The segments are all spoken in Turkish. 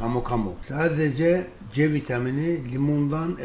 Kamu kamu. Sadece C vitamini limondan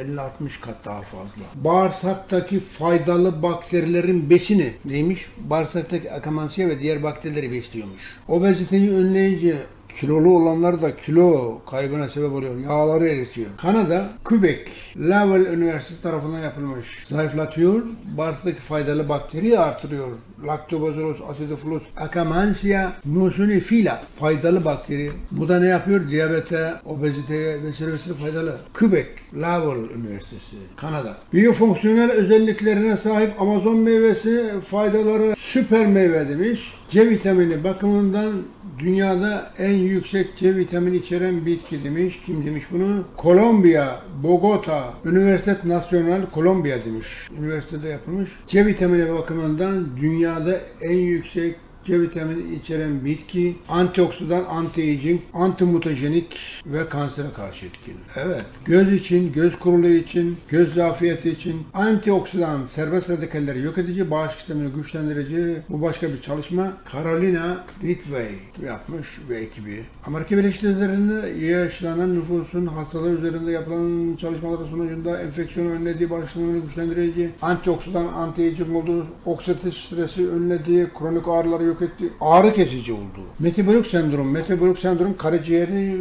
50-60 kat daha fazla. Bağırsaktaki faydalı bakterilerin besini neymiş? Bağırsaktaki akamansiye ve diğer bakterileri besliyormuş. Obeziteyi önleyici kilolu olanlar da kilo kaybına sebep oluyor. Yağları eritiyor. Kanada, Quebec, Laval Üniversitesi tarafından yapılmış. Zayıflatıyor, bağırsaktaki faydalı bakteriyi artırıyor. Lactobacillus acidophilus akkermansia nosinifila faydalı bakteri. Bu da ne yapıyor? Diyabete, obeziteye vesaire vesaire faydalı. Quebec, Laval Üniversitesi, Kanada. Biyofonksiyonel özelliklerine sahip Amazon meyvesi faydaları süper meyve demiş. C vitamini bakımından dünyada en yüksek C vitamini içeren bitki demiş. Kim demiş bunu? Kolombiya, Bogota, Üniversitet Nacional Kolombiya demiş. Üniversitede yapılmış. C vitamini bakımından dünyada en yüksek C vitamini içeren bitki, antioksidan, anti-aging, antimutajenik ve kansere karşı etkili. Evet. Göz için, göz kuruluğu için, göz zafiyeti için antioksidan, serbest radikalleri yok edici, bağışıklık sistemini güçlendirici bu başka bir çalışma. Carolina Ridgway yapmış ve ekibi. Amerika Birleşik Devletleri'nde yaşlanan nüfusun hastalığı üzerinde yapılan çalışmalar sonucunda enfeksiyon önlediği, bağışıklığını güçlendirici, antioksidan, anti-aging olduğu, oksidatif stresi önlediği, kronik ağrıları yok ettiği, ağrı kesici olduğu. Metabolik sendrom, metabolik sendrom karaciğeri,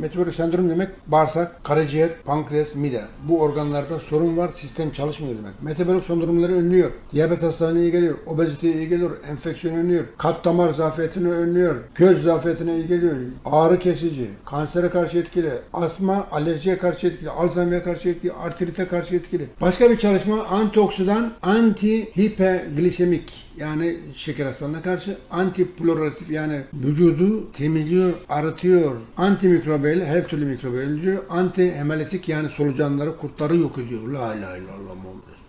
metabolik sendrom demek bağırsak, karaciğer, pankreas, mide. Bu organlarda sorun var, sistem çalışmıyor demek. Metabolik sendromları önlüyor. Diyabet hastalığına iyi geliyor, obeziteye iyi geliyor, enfeksiyon önlüyor, kalp damar zafiyetini önlüyor, göz zafiyetine iyi geliyor, ağrı kesici, kansere karşı etkili, asma, alerjiye karşı etkili, Alzheimer'e karşı etkili, artrite karşı etkili. Başka bir çalışma antioksidan, anti hiperglisemik yani şeker hastalığına karşı antipluratif yani vücudu temizliyor, arıtıyor. Antimikrobiyel her türlü mikrobu öldürüyor. Anti yani solucanları, kurtları yok ediyor. La ilahe illallah Muhammed.